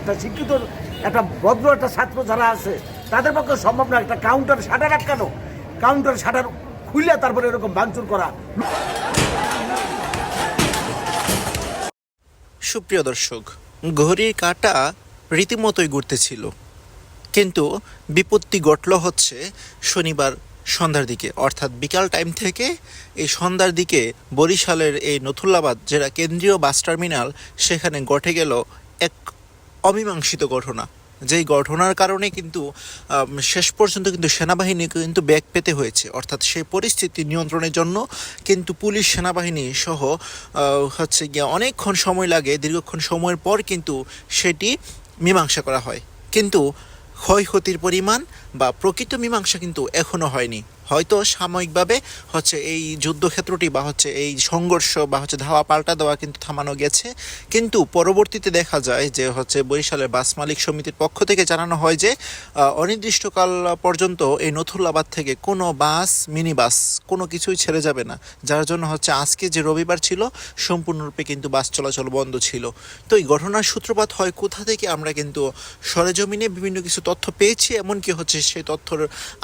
একটা শিক্ষিত, একটা ভদ্র, একটা ছাত্র যারা আছে, তাদের পক্ষে সম্ভব না, একটা কাউন্টার শাটার আটকানো। কাউন্টার শাটার খুলে তারপরে এরকম ভাঙচুর করা। সুপ্রিয় দর্শক, ঘড়ির কাঁটা রীতিমতোই ঘুরতেছিল। কিন্তু বিপত্তি ঘটল হচ্ছে শনিবার সন্ধ্যার দিকে। অর্থাৎ বিকাল টাইম থেকে এই সন্ধ্যার দিকে বরিশালের এই নথুল্লাবাদ, যেটা কেন্দ্রীয় বাস টার্মিনাল সেখানে ঘটে গেল এক অমীমাংসিত ঘটনা। যেই ঘটনার কারণে কিন্তু শেষ পর্যন্ত কিন্তু সেনাবাহিনীকে কিন্তু ব্যাগ পেতে হয়েছে। অর্থাৎ সেই পরিস্থিতি নিয়ন্ত্রণের জন্য কিন্তু পুলিশ, সেনাবাহিনী সহ হচ্ছে গিয়ে অনেকক্ষণ সময় লাগে। দীর্ঘক্ষণ সময়ের পর কিন্তু সেটি মীমাংসা করা হয়। কিন্তু ক্ষয়ক্ষতির পরিমাণ বা প্রকৃত মীমাংসা কিন্তু এখনও হয়নি। হয়তো সাময়িকভাবে হচ্ছে এই যুদ্ধক্ষেত্রটি বা হচ্ছে এই সংঘর্ষ বা হচ্ছে ধাওয়া পাল্টা দেওয়া কিন্তু থামানো গেছে। কিন্তু পরবর্তীতে দেখা যায় যে হচ্ছে বরিশালের বাস মালিক সমিতির পক্ষ থেকে জানানো হয় যে অনির্দিষ্টকাল পর্যন্ত এই নথুল্লাবাদ থেকে কোনো বাস মিনি বাস কোনো কিছুই ছেড়ে যাবে না। যার জন্য হচ্ছে আজকে যে রবিবার ছিল, সম্পূর্ণরূপে কিন্তু বাস চলাচল বন্ধ ছিল। তো এই ঘটনার সূত্রপাত হয় কোথা থেকে? আমরা কিন্তু সরেজমিনে বিভিন্ন কিছু তথ্য পেয়েছি, এমনকি হচ্ছে সেই তথ্যর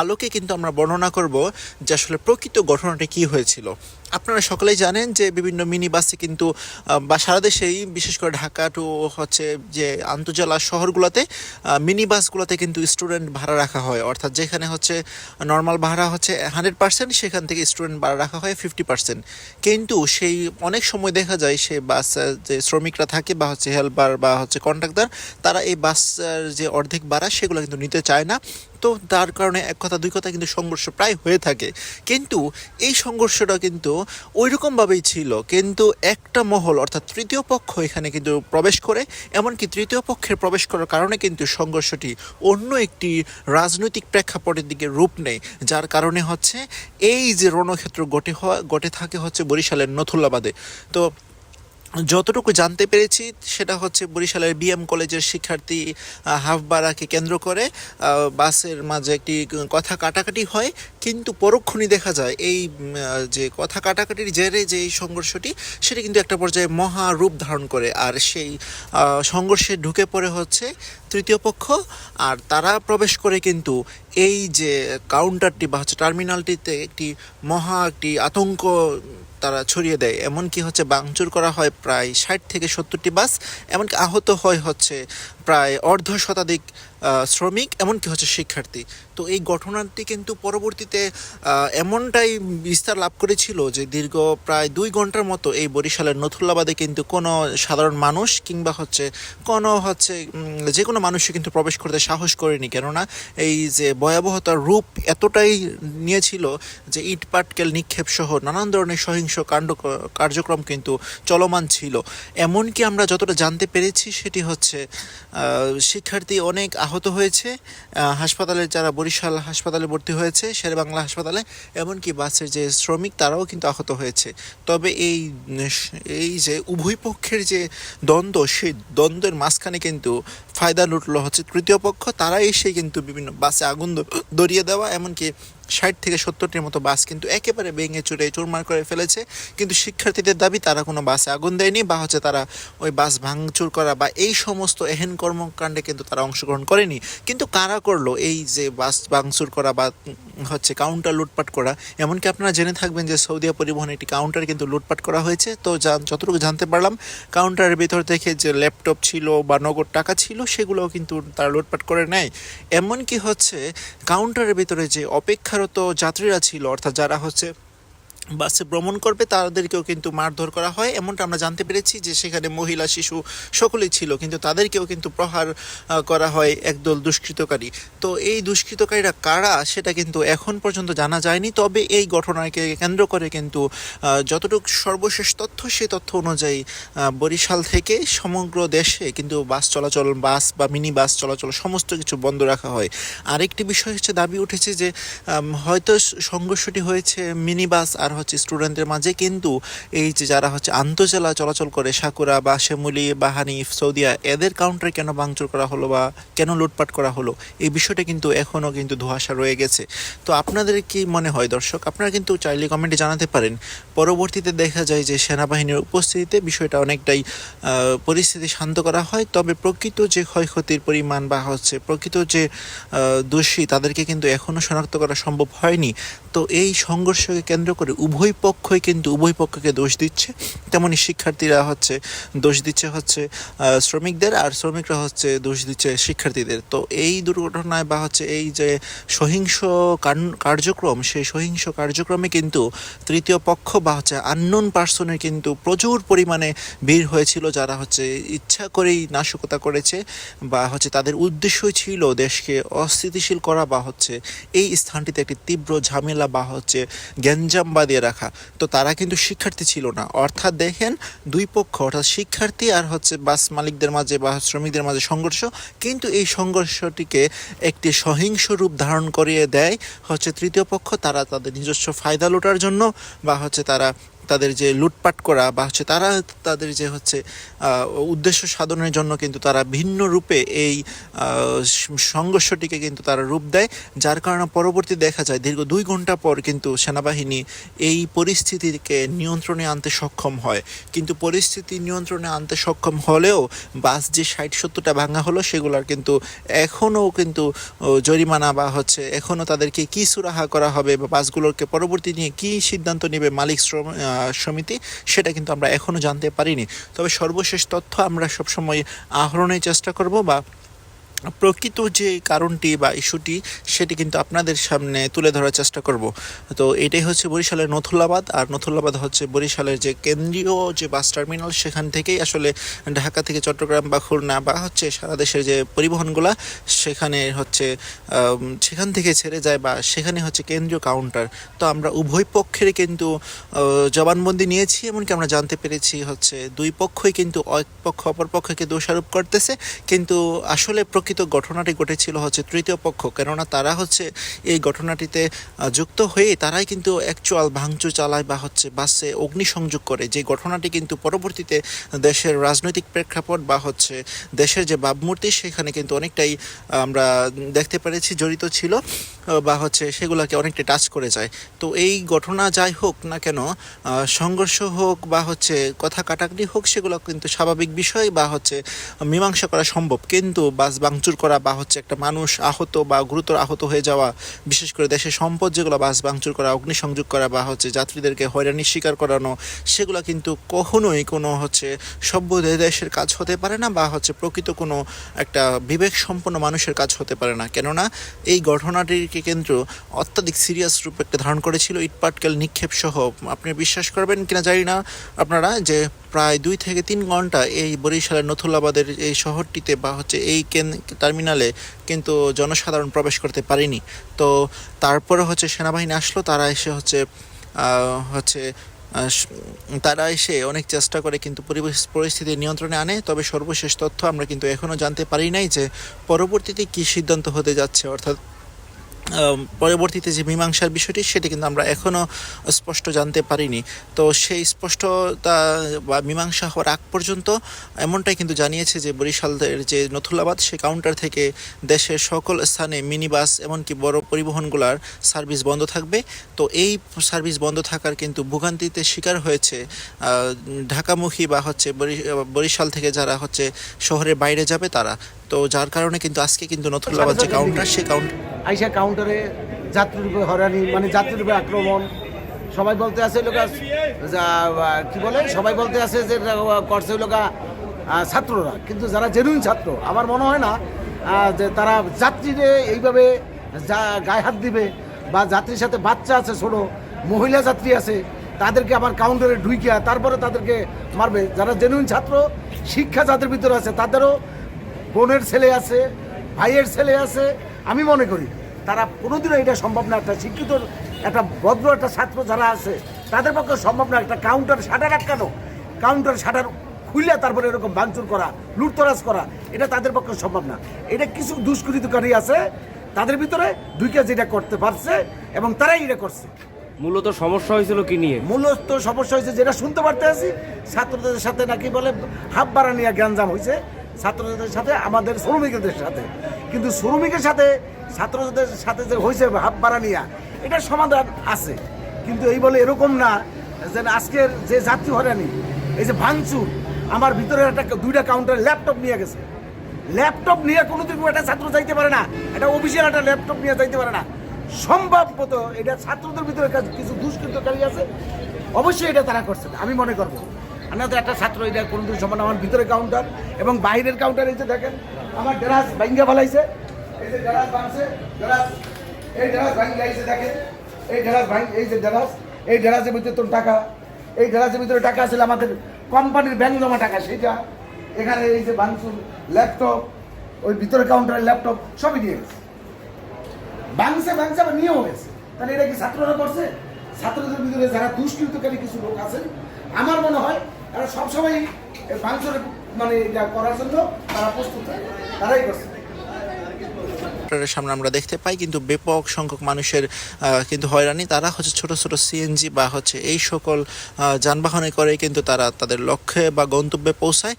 আলোকে কিন্তু আমরা বর্ণনা করব। যে আসলে প্রকৃত ঘটনাটা কি হয়েছিল। আপনারা সকলেই জানেন যে বিভিন্ন মিনি বাসে কিন্তু বা সারা দেশেই, বিশেষ করে ঢাকা টু হচ্ছে যে আন্তজেলা শহরগুলোতে মিনি বাসগুলোতে কিন্তু স্টুডেন্ট ভাড়া রাখা হয়। অর্থাৎ যেখানে হচ্ছে নর্মাল ভাড়া হচ্ছে হান্ড্রেড পার্সেন্ট সেখান থেকে স্টুডেন্ট ভাড়া রাখা হয় ফিফটি পার্সেন্ট কিন্তু সেই অনেক সময় দেখা যায় সে বাস যে শ্রমিকরা থাকে বা হচ্ছে হেল্পার বা হচ্ছে কন্ট্রাক্টর তারা এই বাস যে অর্ধেক ভাড়া সেগুলো কিন্তু নিতে চায় না। তো তার কারণে এক কথা, দুই কথা কিন্তু সংঘর্ষ প্রায় হয়ে থাকে। কিন্তু এই সংঘর্ষটা কিন্তু ওই রকমভাবেই ছিল, কিন্তু একটা মহল, অর্থাৎ তৃতীয় পক্ষ এখানে কিন্তু প্রবেশ করে, এমনকি তৃতীয় পক্ষের প্রবেশ করার কারণে কিন্তু সংঘর্ষটি অন্য একটি রাজনৈতিক প্রেক্ষাপটের দিকে রূপ নেয়, যার কারণে হচ্ছে এই যে রণক্ষেত্র গটে হওয়া গটে থাকে হচ্ছে বরিশালের নথুল্লাবাদে। তো যতটুকু জানতে পেরেছি সেটা হচ্ছে বরিশালের বিএম কলেজের শিক্ষার্থী আহ, হাফবারাকে কেন্দ্র করে বাসের মাঝে একটি কথা কাটাকাটি হয়। কিন্তু পরক্ষণই দেখা যায় এই যে কথা কাটাকাটির জেরে যে এই সংঘর্ষটি সেটা কিন্তু একটা পর্যায়ে মহা রূপ ধারণ করে। আর সেই সংঘর্ষে ঢুকে পড়ে হচ্ছে তৃতীয় পক্ষ। আর তারা প্রবেশ করে কিন্তু এই যে কাউন্টারটি বা হচ্ছে টার্মিনালটিতে একটি মহা একটি আতঙ্ক তারা ছড়িয়ে দেয়। এমনকি হচ্ছে বাংচুর করা হয় প্রায় ষাট থেকে সত্তরটি বাস। এমনকি আহত হয় হচ্ছে প্রায় অর্ধ শতাধিক শ্রমিক এমনকি হচ্ছে শিক্ষার্থী। তো এই ঘটনাটি কিন্তু পরবর্তীতে এমনটাই বিস্তার লাভ করেছিল যে দীর্ঘ প্রায় দুই ঘণ্টার মতো এই বরিশালের নথুল্লাবাদে কিন্তু কোনো সাধারণ মানুষ কিংবা হচ্ছে কোনো হচ্ছে যে কোনো মানুষই কিন্তু প্রবেশ করতে সাহস করেনি। কেননা এই যে ভয়াবহতার রূপ এতটাই নিয়েছিল যে ইট, পাটকেল, নিক্ষেপ সহ নানান ধরনের সহিংস কাণ্ড কার্যক্রম কিন্তু চলমান ছিল। এমনকি আমরা যতটা জানতে পেরেছি সেটি হচ্ছে শিক্ষার্থী অনেক আহত হয়েছে। হাসপাতালের হাসপাতালে যারা বরিশাল হাসপাতালে ভর্তি হয়েছে, শেরেবাংলা হাসপাতালে, এমনকি বাসের যে শ্রমিক, তারাও কিন্তু আহত হয়েছে। তবে এই এই যে উভয় পক্ষের যে দ্বন্দ্ব, সেই দ্বন্দ্বের মাঝখানে কিন্তু ফায়দা লুটলো হচ্ছে তৃতীয় পক্ষ। তারা এসে কিন্তু বিভিন্ন বাসে আগুন ধরিয়ে দেওয়া, এমনকি ষাট থেকে সত্তরটির মতো বাস কিন্তু একেবারে ভেঙে চুরে চুরমার করে ফেলেছে। কিন্তু শিক্ষার্থীদের দাবি, তারা কোনো বাসে আগুন দেয়নি বা হচ্ছে তারা ওই বাস ভাঙচুর করা বা এই সমস্ত এহেন কর্মকাণ্ডে কিন্তু তারা অংশগ্রহণ করেনি। কিন্তু কারা করল এই যে বাস ভাঙচুর করা বা হচ্ছে কাউন্টার লুটপাট করা? এমনকি আপনারা জেনে থাকবেন যে সৌদিয়া পরিবহনে একটি কাউন্টার কিন্তু লুটপাট করা হয়েছে। তো যতটুকু জানতে পারলাম কাউন্টারের ভিতর থেকে যে ল্যাপটপ ছিল বা নগদ টাকা ছিল, সেগুলোও কিন্তু তারা লুটপাট করে নেয়। এমনকি হচ্ছে কাউন্টারের ভিতরে যে অপেক্ষারত যাত্রীরা ছিল অর্থাৎ যারা হচ্ছে বাসে ভ্রমণ করবে, তাদেরকেও কিন্তু মারধর করা হয়। এমনটা আমরা জানতে পেরেছি যে সেখানে মহিলা, শিশু সকলেই ছিল, কিন্তু তাদেরকেও কিন্তু প্রহার করা হয় একদল দুষ্কৃতকারী। তো এই দুষ্কৃতকারীরা কারা, সেটা কিন্তু এখন পর্যন্ত জানা যায়নি। তবে এই ঘটনাকে কেন্দ্র করে কিন্তু যতটুকু সর্বশেষ তথ্য সেই তথ্য অনুযায়ী বরিশাল থেকে সমগ্র দেশে কিন্তু বাস চলাচল, বাস বা মিনি বাস চলাচল সমস্ত কিছু বন্ধ রাখা হয়। আরেকটি বিষয় হচ্ছে, দাবি উঠেছে যে হয়তো সংঘর্ষটি হয়েছে মিনি বাস আর হচ্ছে স্টুডেন্টদের মাঝে, কিন্তু এই যে যারা হচ্ছে আন্তজেলা চলাচল করে, সাকুরা বা শ্যামলি বা হানিফ, সৌদিয়া, এদের কাউন্টারে কেন ভাঙচুর করা হলো বা কেন লুটপাট করা হলো, এই বিষয়টা কিন্তু এখনও কিন্তু ধোঁয়াশা রয়ে গেছে। তো আপনাদের কি মনে হয় দর্শক? আপনারা কিন্তু চাইলে কমেন্টে জানাতে পারেন। পরবর্তীতে দেখা যায় যে সেনাবাহিনীর উপস্থিতিতে বিষয়টা অনেকটাই পরিস্থিতি শান্ত করা হয়। তবে প্রকৃত যে ক্ষয়ক্ষতির পরিমাণ বা হচ্ছে প্রকৃত যে দোষী তাদেরকে কিন্তু এখনও শনাক্ত করা সম্ভব হয়নি। তো এই সংঘর্ষকে কেন্দ্র করে উভয় পক্ষই কিন্তু, উভয় পক্ষকে দোষ দিচ্ছে। তেমনি শিক্ষার্থীরা হচ্ছে দোষ দিচ্ছে হচ্ছে শ্রমিকদের আর শ্রমিকরা হচ্ছে দোষ দিচ্ছে শিক্ষার্থীদের। তো এই দুর্ঘটনায় বা হচ্ছে এই যে সহিংস কার্যক্রম, সেই সহিংস কার্যক্রমে কিন্তু তৃতীয় পক্ষ বা হচ্ছে আননোন পার্সনের কিন্তু প্রচুর পরিমাণে ভিড় হয়েছিল। যারা হচ্ছে ইচ্ছা করেই নাশকতা করেছে বা হচ্ছে তাদের উদ্দেশ্যই ছিল দেশকে অস্থিতিশীল করা বা হচ্ছে এই স্থানটিতে একটি তীব্র ঝামেলা বা হচ্ছে গ্যাঞ্জাম বাঁধিয়ে রাখা। তো তারা কিন্তু শিক্ষার্থী ছিল না। অর্থাৎ দেখেন, দুই পক্ষ, অর্থাৎ শিক্ষার্থী আর হচ্ছে বাস মালিকদের মাঝে বা শ্রমিকদের মাঝে সংঘর্ষ। কিন্তু এই সংঘর্ষটিকে একটি সহিংস রূপ ধারণ করিয়ে দেয় হচ্ছে তৃতীয় পক্ষ। তারা তাদের নিজস্ব ফায়দা লোটার জন্য বা হচ্ছে তারা তাদের যে লুটপাট করা বা হচ্ছে তারা তাদের যে হচ্ছে উদ্দেশ্য সাধনের জন্য কিন্তু তারা ভিন্ন রূপে এই সংঘর্ষটিকে কিন্তু তারা রূপ দেয়, যার কারণে পরবর্তী দেখা যায় দীর্ঘ দুই ঘণ্টা পর কিন্তু সেনাবাহিনী এই পরিস্থিতিকে নিয়ন্ত্রণে আনতে সক্ষম হয়। কিন্তু পরিস্থিতি নিয়ন্ত্রণে আনতে সক্ষম হলেও বাস যে ষাট সত্তরটা ভাঙা হলো সেগুলোর কিন্তু এখনও কিন্তু জরিমানা বা হচ্ছে এখনও তাদেরকে কী সুরাহা করা হবে বা বাসগুলোকে পরবর্তী নিয়ে কী সিদ্ধান্ত নেবে মালিক শ্রম সমিতি, সেটা কিন্তু আমরা এখনও জানতে পারিনি। তবে সর্বশেষ তথ্য আমরা সবসময় আহরণের চেষ্টা করব বা প্রকৃত যে কারণটি বা ইস্যুটি, সেটি কিন্তু আপনাদের সামনে তুলে ধরার চেষ্টা করব। তো এটাই হচ্ছে বরিশালের নথুল্লাবাদ আর নথুল্লাবাদ হচ্ছে বরিশালের যে কেন্দ্রীয় যে বাস টার্মিনাল, সেখান থেকেই আসলে ঢাকা থেকে চট্টগ্রাম বা খুলনা বা হচ্ছে সারা দেশের যে পরিবহনগুলা, সেখানে হচ্ছে সেখান থেকে ছেড়ে যায় বা সেখানে হচ্ছে কেন্দ্রীয় কাউন্টার। তো আমরা উভয় পক্ষেরই কিন্তু জবানবন্দি নিয়েছি, এমনকি আমরা জানতে পেরেছি হচ্ছে দুই পক্ষই কিন্তু এক পক্ষ অপর পক্ষকে দোষারোপ করতেছে। কিন্তু আসলে প্রকৃত ঘটনাটি ঘটেছিল হচ্ছে তৃতীয় পক্ষ, কেননা তারা হচ্ছে এই ঘটনাটিতে যুক্ত হয়ে তারাই কিন্তু অ্যাকচুয়াল ভাঙচুর চালায় বা হচ্ছে বাসে অগ্নিসংযোগ করে। যে ঘটনাটি কিন্তু পরবর্তীতে দেশের রাজনৈতিক প্রেক্ষাপট বা হচ্ছে দেশের যে ভাবমূর্তি, সেখানে কিন্তু অনেকটাই আমরা দেখতে পেরেছি জড়িত ছিল বা হচ্ছে সেগুলোকে অনেকটা টাচ করে যায়। তো এই ঘটনা যাই হোক না কেন সংঘর্ষ হোক বা হচ্ছে কথা কাটাকাটি হোক, সেগুলো কিন্তু স্বাভাবিক বিষয় বা হচ্ছে মীমাংসা করা সম্ভব। কিন্তু বাস ভাঙচুর করা বা হচ্ছে একটা মানুষ আহত বা গুরুতর আহত হয়ে যাওয়া, বিশেষ করে দেশের সম্পদ যেগুলো বাস ভাঙচুর করা, অগ্নিসংযোগ করা বা হচ্ছে যাত্রীদেরকে হয়রানির শিকার করানো, সেগুলো কিন্তু কখনোই কোনো হচ্ছে সভ্য দেশের কাজ হতে পারে না বা হচ্ছে প্রকৃত কোনো একটা বিবেক সম্পন্ন মানুষের কাজ হতে পারে না। কেননা এই ঘটনাটিকে কেন্দ্র অত্যাধিক সিরিয়াস রূপ একটা ধারণ করেছিল ইটপাটকেল নিক্ষেপ সহ আপনি বিশ্বাস করবেন কিনা জানি না। আপনারা যে প্রায় দুই থেকে তিন ঘণ্টা এই বরিশালের নথুল্লাবাদের এই শহরটিতে বা হচ্ছে এই কেন টার্মিনালে কিন্তু জনসাধারণ প্রবেশ করতে পারেনি। তো তারপরে হচ্ছে সেনাবাহিনী আসলো, তারা এসে হচ্ছে হচ্ছে তারা এসে অনেক চেষ্টা করে কিন্তু পরিবেশ পরিস্থিতি নিয়ন্ত্রণে আনে। তবে সর্বশেষ তথ্য আমরা কিন্তু এখনও জানতে পারি নাই যে পরবর্তীতে কী সিদ্ধান্ত হতে যাচ্ছে। অর্থাৎ পরবর্তীতে যে মীমাংসার বিষয়টি সেটি কিন্তু আমরা এখনও স্পষ্ট জানতে পারিনি। তো সেই স্পষ্টতা বা মীমাংসা হওয়ার আগ পর্যন্ত এমনটাই কিন্তু জানিয়েছে যে বরিশালের যে নথুল্লাবাদ সে কাউন্টার থেকে দেশের সকল স্থানে মিনি বাস এমনকি বড় পরিবহনগুলার সার্ভিস বন্ধ থাকবে। তো এই সার্ভিস বন্ধ থাকার কিন্তু ভোগান্তিতে শিকার হয়েছে ঢাকামুখী বা হচ্ছে বরি- বরিশাল থেকে যারা হচ্ছে শহরের বাইরে যাবে তারা। তো যার কারণে কিন্তু আজকে কিন্তু নথুল্লাবাদ যে কাউন্টার সে কাউন্টার আইসা কাউন্টারে যাত্রীর উপরে হরানি মানে যাত্রীর উপরে আক্রমণ। সবাই বলতে আছে লোকা কি বলে? সবাই বলতে আছে যে করছে লোকা ছাত্ররা। কিন্তু যারা জেনুইন ছাত্র, আমার মনে হয় না যে তারা যাত্রীরে এইভাবে যা- গায়ে হাত দিবে বা যাত্রীর সাথে বাচ্চা আছে ছোট, মহিলা যাত্রী আছে, তাদেরকে আবার কাউন্টারে ঢুইকিয়া তারপরে তাদেরকে মারবে। যারা জেনুইন ছাত্র, শিক্ষা যাদের ভিতরে আছে, তাদেরও বোনের ছেলে আছে, ভাইয়ের ছেলে আছে, আমি মনে করি। তারা কোনোদিনও এটা সম্ভব না। একটা শিক্ষিত একটা ভদ্র একটা ছাত্র যারা আছে তাদের পক্ষে সম্ভব না। একটা কাউন্টার শাটার আটকানো কাউন্টার শাটার খুলে তারপরে এরকম ভাঙচুর করা লুটতরাজ করা এটা তাদের পক্ষে সম্ভব না। এটা কিছু দুষ্কৃতকারী আছে তাদের ভিতরে দুইটা যেটা করতে পারছে এবং তারাই এটা করছে। মূলত সমস্যা হয়েছিল কি নিয়ে? মূলত সমস্যা হয়েছে যেটা শুনতে পারতে আছি ছাত্রদের সাথে নাকি বলে হাফ বাড়া নিয়ে গ্যাঞ্জাম হয়েছে। ছাত্রদের সাথে, আমাদের শ্রমিকদের সাথে। কিন্তু শ্রমিকের সাথে ছাত্রদের সাথে যে হয়েছে হাফ বাড়া নিয়ে এটার সমাধান আছে। কিন্তু এই বলে এরকম না যে আজকের যে যাত্রী হয়রানি, এই যে ভাঙচুর, আমার ভিতরে একটা দুইটা কাউন্টার ল্যাপটপ নিয়ে গেছে। ল্যাপটপ নিয়ে কোনোদিন একটা ছাত্র যাইতে পারে না এটা অফিসিয়াল একটা ল্যাপটপ নিয়ে যাইতে পারে না। সম্ভবত এটা ছাত্রদের ভিতরে কিছু দুষ্কৃতকারী আছে, অবশ্যই এটা তারা করছে, আমি মনে করব। না তো একটা ছাত্র, এটা কোনোদিন সমান আমার ভিতরে কাউন্টার এবং বাইরের কাউন্টার যে দেখেন, আমার ডেরাস ভাঙ্গা ফেলাইছে। এই যে ডেরাস ভাঙছে ডেরাস এই ডেরাস ভাঙ্গা দেখেন, এই ডেরাস ভাঙ এই যে ডেরাস এই ডেরাসের ভিতরে তোর টাকা, এই ডেরাসের ভিতরে টাকা ছিল আমাদের কোম্পানির ব্যাংক জমা টাকা সেটা এখানে এই যে ভাঙচুর ল্যাপটপ ওই ভিতরে কাউন্টারের ল্যাপটপ সবই নিয়ে গেছে। ভাঙছে ভাঙছে, আবার নিয়েও গেছে। তাহলে এটা কি ছাত্ররা করছে? ছাত্রদের ভিতরে যারা দুষ্কৃতকারী কিছু লোক আছেন, আমার মনে হয় তারা সবসময় ভাঙচুরের মানে এটা করার জন্য তারা প্রস্তুত তারাই করছে। সামনে আমরা দেখতে পাই, কিন্তু ব্যাপক সংখ্যক মানুষের কিন্তু হয়রানি। তারা হচ্ছে ছোট ছোট সিএনজি বা হচ্ছে এই সকল যানবাহনে করে কিন্তু তারা তাদের লক্ষ্যে বা গন্তব্যে পৌঁছায়।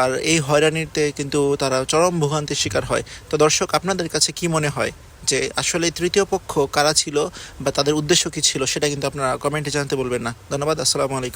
আর এই হয়রানিতে কিন্তু তারা চরম ভোগান্তির শিকার হয়। তো দর্শক, আপনাদের কাছে কি মনে হয় যে আসলে তৃতীয় পক্ষ কারা ছিল বা তাদের উদ্দেশ্য কি ছিল, সেটা কিন্তু আপনারা কমেন্টে জানতে বলবেন না। ধন্যবাদ, আসসালামু আলাইকুম।